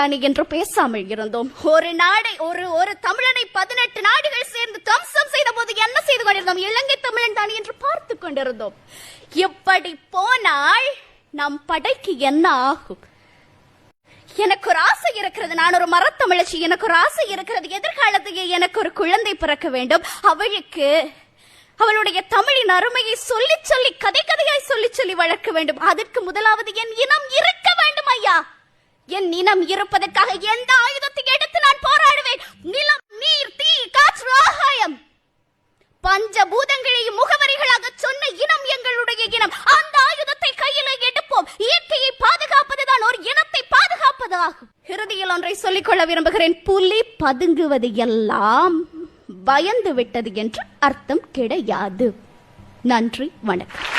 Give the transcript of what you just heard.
தானே என்று பேசாமல் இருந்தோம். ஒரு நாடை ஒரு ஒரு தமிழனை பதினெட்டு நாடுகள் சேர்ந்து துவம்சம் செய்த போது என்ன செய்து கொண்டிருந்தோம்? இலங்கை தமிழன் தானே என்று பார்த்து கொண்டிருந்தோம். இப்படி போனால் நம் படைக்கு என்ன ஆகும்? எனக்கு ஒரு ஆசை இருக்கிறது. நான் ஒரு மரத்தமிழச்சி. எனக்கு ஒரு ஆசை இருக்கிறது. எதிர்காலத்துக்கு எனக்கு ஒரு குழந்தை பிறக்க வேண்டும். அவளுக்கு அவளுடைய தமிழின் அருமையை சொல்லி சொல்லி கதை கதையாய் சொல்லி சொல்லி வளர்க்க வேண்டும். அதற்கு முதலாவது என் இனம் இரு என் இனம் இருப்பதற்காக எந்த ஆயுதத்தை எடுத்து நான் போராடுவேன்? நிலம் நீர் தீ காற்று ஆகாயம். பஞ்சபூதங்களையும் முகவரிகளாக சொன்ன இனம் எங்களுடைய இனம். அந்த ஆயுதத்தை கையில எடுப்போம். இயற்கையை பாதுகாப்பதுதான் ஒரு இனத்தை பாதுகாப்பதாகும். இறுதியில் ஒன்றை சொல்லிக்கொள்ள விரும்புகிறேன். புலி பதுங்குவது எல்லாம் பயந்து விட்டது என்று அர்த்தம் கிடையாது. நன்றி வணக்கம்.